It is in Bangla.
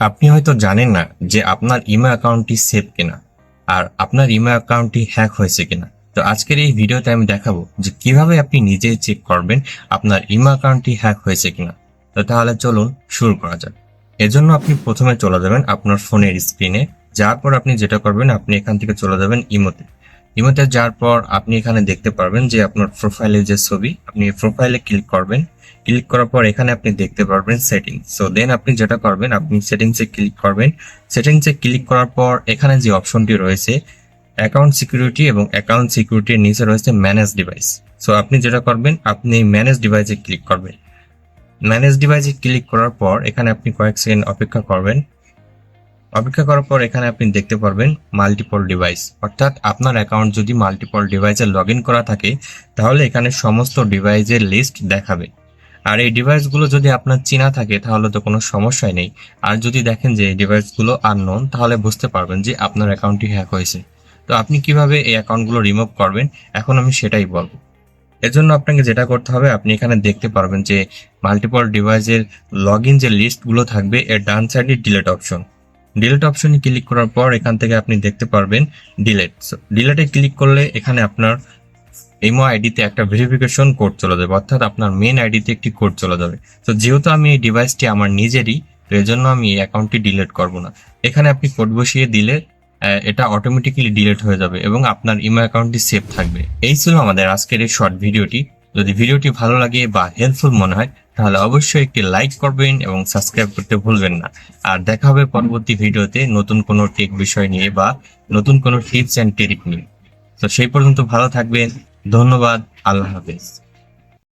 আপনি হয়তো জানেন না যে আপনার ইমেল অ্যাকাউন্টটি সেভ কিনা, আর আপনার ইমেল অ্যাকাউন্টটি হ্যাক হয়েছে কিনা। তো আজকের এই ভিডিওতে আমি দেখাবো যে কীভাবে আপনি নিজেই চেক করবেন আপনার ইমেল অ্যাকাউন্টটি হ্যাক হয়েছে কিনা। তো তাহলে চলুন শুরু করা যাক। এজন্য আপনি প্রথমে চলে যাবেন আপনার ফোনের স্ক্রিনে যাওয়ার পর আপনি যেটা করবেন, আপনি এখান থেকে চলে যাবেন ইমোতে। ইমোতে যাওয়ার পর আপনি এখানে দেখতে পারবেন যে আপনার প্রোফাইলের যে ছবি, আপনি প্রোফাইলে ক্লিক করবেন। ক্লিক করার পর এখানে আপনি দেখতে পারবেন সেটিংস সো দেন আপনি যেটা করবেন, আপনি সেটিংসে ক্লিক করবেন। সেটিংসে ক্লিক করার পর এখানে যে অপশনটি রয়েছে অ্যাকাউন্ট সিকিউরিটি এবং অ্যাকাউন্ট সিকিউরিটির নিচে রয়েছে ম্যানেজ ডিভাইস সো আপনি যেটা করবেন, আপনি ম্যানেজ ডিভাইসে ক্লিক করবেন। ম্যানেজ ডিভাইসে ক্লিক করার পর এখানে আপনি কয়েক সেকেন্ড অপেক্ষা করবেন। অপেক্ষা করার পর এখানে আপনি দেখতে পারবেন মাল্টিপল ডিভাইস অর্থাৎ আপনার অ্যাকাউন্ট যদি মাল্টিপল ডিভাইসে লগ করা থাকে, তাহলে এখানে সমস্ত ডিভাইসের লিস্ট দেখাবে। আর এই ডিভাইসগুলো যদি আপনার চেনা থাকে, তাহলে তো কোনো সমস্যাই নেই। আর যদি দেখেন যে এই ডিভাইসগুলো আননোন তাহলে বুঝতে পারবেন যে আপনার অ্যাকাউন্টটি হ্যাক হয়েছে। তো আপনি কীভাবে এই অ্যাকাউন্টগুলো রিমুভ করবেন, এখন আমি সেটাই বলব। এর জন্য আপনাকে যেটা করতে হবে, আপনি এখানে দেখতে পারবেন যে মাল্টিপল ডিভাইসের লগ ইন যে লিস্টগুলো থাকবে, এর ডান সাইডে ডিলেট অপশন ডিলেট অপশনে ক্লিক করার পর এখান থেকে আপনি দেখতে পারবেন ডিলেট ডিলেটে ক্লিক করলে এখানে আপনার ইমো আইডিতে একটা ভেরিফিকেশন কোড চলে যাবে, অর্থাৎ আপনার মেন আইডিতে একটি কোড চলে যাবে। তো যেহেতু আমি এই ডিভাইসটি আমার নিজেরই, তো জন্য আমি এই অ্যাকাউন্টটি ডিলেট করব না। এখানে আপনি কোড বসিয়ে দিলে এটা অটোমেটিক্যালি ডিলেট হয়ে যাবে এবং আপনার ইমো অ্যাকাউন্টটি সেভ থাকবে। এই ছিল আমাদের আজকের এই শর্ট ভিডিওটি যদি ভিডিওটি ভালো লাগে বা হেল্পফুল মনে হয়, তাহলে অবশ্যই একটি লাইক করবেন এবং সাবস্ক্রাইব করতে ভুলবেন না। আর দেখা হবে পরবর্তী ভিডিওতে নতুন কোনো টেক বিষয় নিয়ে বা নতুন কোনো টিপস অ্যান্ড টেরিক নিয়ে। তো সেই পর্যন্ত ভালো থাকবেন। ধন্যবাদ। আল্লাহ হাফেজ।